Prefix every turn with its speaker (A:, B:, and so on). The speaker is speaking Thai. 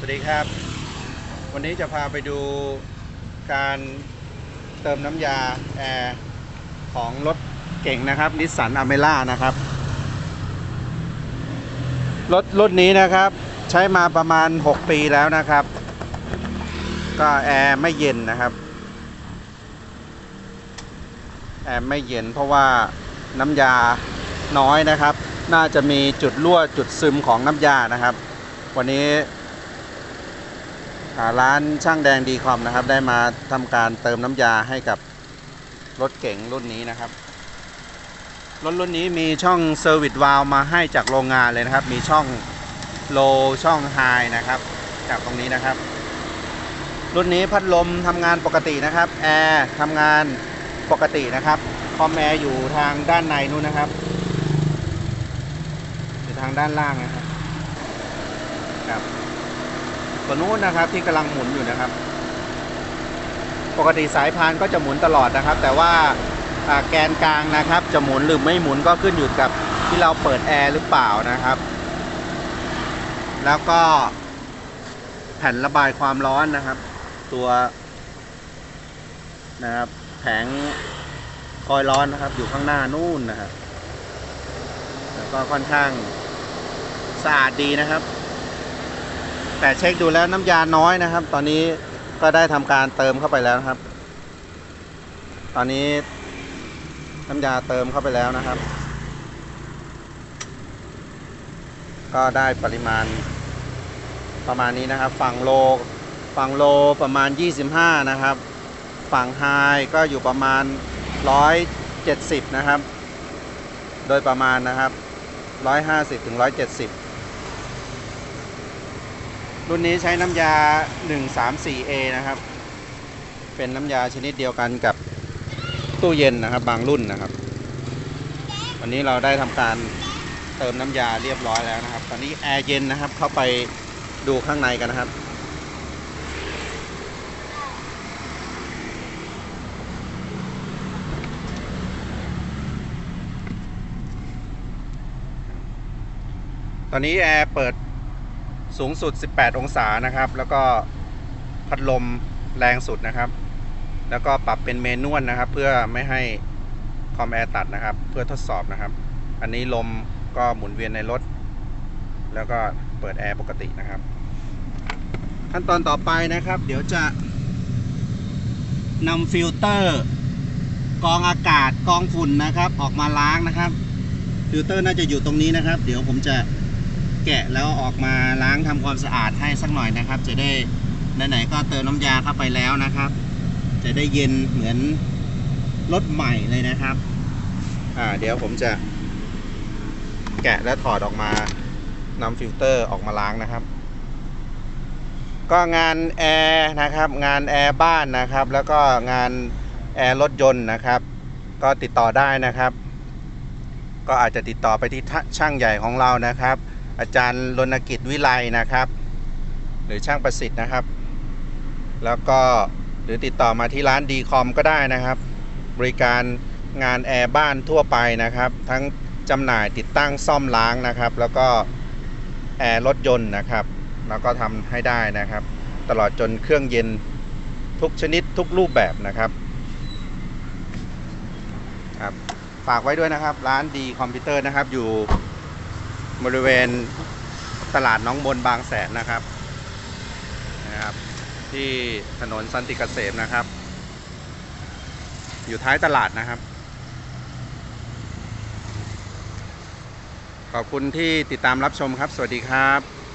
A: สวัสดีครับ วันนี้จะพาไปดูการเติมน้ำยาแอร์ของรถเก่งนะครับนิสสันอเมล่านะครับ รถรุ่นนี้นะครับใช้มาประมาณ 6 ปีแล้วนะครับ ก็แอร์ไม่เย็นนะครับ แอร์ไม่เย็นเพราะว่าน้ำยาน้อยนะครับ น่าจะมีจุดรั่วจุดซึมของน้ำยานะครับ วันนี้ ร้านช่างแดงดีคอมนะครับ ได้มาทำการเติมน้ำยาให้กับรถเก๋งรุ่นนี้นะครับ รถรุ่นนี้มีช่องเซอร์วิสวาลมาให้จากโรงงานเลยนะครับ มีช่องโลช่องไฮนะครับ จากตรงนี้นะครับ รุ่นนี้พัดลมทำงานปกตินะครับแอร์ทำงานปกตินะครับคอมแอร์อยู่ทางด้านในนู้นนะครับอยู่ทางด้านล่างนะครับครับ ตัวนู้นนะครับที่กำลังหมุนอยู่นะครับ ปกติสายพานก็จะหมุนตลอดนะครับ แต่ว่าอ่าแกนกลางนะครับ จะหมุนหรือไม่หมุนก็ขึ้นอยู่กับที่เราเปิดแอร์หรือเปล่านะครับ แล้วก็แผ่นระบายความร้อนนะครับ ตัวนะครับแผงคอยร้อนนะครับ อยู่ข้างหน้านู่นนะครับ แล้วก็ค่อนข้างสะอาดดีนะครับ แต่เช็คดูแล้วน้ำยาน้อยนะครับ ตอนนี้ก็ได้ทำการเติมเข้าไปแล้วครับ ตอนนี้น้ำยาเติมเข้าไปแล้วนะครับ ก็ได้ปริมาณประมาณนี้นะครับ ฝั่งโลฝั่งโลประมาณ 25 นะครับ ฝั่งไฮก็อยู่ประมาณ 170 นะครับ โดยประมาณนะครับ 150ถึง170 รุ่นนี้ใช้น้ำยา 134A นะครับ เป็นน้ำยาชนิดเดียวกันกับตู้เย็นนะครับ บางรุ่นนะครับ วันนี้เราได้ทำการเติมน้ำยาเรียบร้อยแล้วนะครับ ตอนนี้แอร์เย็นนะครับ เข้าไปดูข้างในกันนะครับตอนนี้แอร์เปิด สูงสุด 18 องศานะครับ แล้วก็พัดลมแรงสุดนะครับ แล้วก็ปรับเป็นเมนวลนะครับ เพื่อไม่ให้คอมแอร์ตัดนะครับ เพื่อทดสอบนะครับ อันนี้ลมก็หมุนเวียนในรถ แล้วก็เปิดแอร์ปกตินะครับ ขั้นตอนต่อไปนะครับ เดี๋ยวจะนำฟิลเตอร์กองอากาศกองฝุ่นนะครับ ออกมาล้างนะครับ ฟิลเตอร์น่าจะอยู่ตรงนี้นะครับ เดี๋ยวผมจะ แกะแล้วออกมาล้างทำความสะอาดให้สักหน่อยนะครับ จะได้ไหนๆก็เติมน้ำยาเข้าไปแล้วนะครับ จะได้เย็นเหมือนรถใหม่เลยนะครับ อ่าเดี๋ยวผมจะแกะและถอดออกมานำฟิลเตอร์ออกมาล้างนะครับ ก็งานแอร์นะครับ งานแอร์บ้านนะครับ แล้วก็งานแอร์รถยนต์นะครับ ก็ติดต่อได้นะครับ ก็อาจจะติดต่อไปที่ช่างใหญ่ของเรานะครับ อาจารย์รณกิจวิไลนะครับ หรือช่างประสิทธิ์นะครับ แล้วก็หรือติดต่อมาที่ร้านดีคอมก็ได้นะครับ บริการงานแอร์บ้านทั่วไปนะครับ ทั้งจำหน่ายติดตั้งซ่อมล้างนะครับ แล้วก็แอร์รถยนต์นะครับแล้วก็ทำให้ได้นะครับ ตลอดจนเครื่องเย็นทุกชนิดทุกรูปแบบนะครับครับ ฝากไว้ด้วยนะครับ ร้านดีคอมพิวเตอร์นะครับอยู่ บริเวณตลาดน้องบนบางแสนนะครับนะครับ ที่ถนนสันติเกษมนะครับ อยู่ท้ายตลาดนะครับ ขอบคุณที่ติดตามรับชมครับ สวัสดีครับ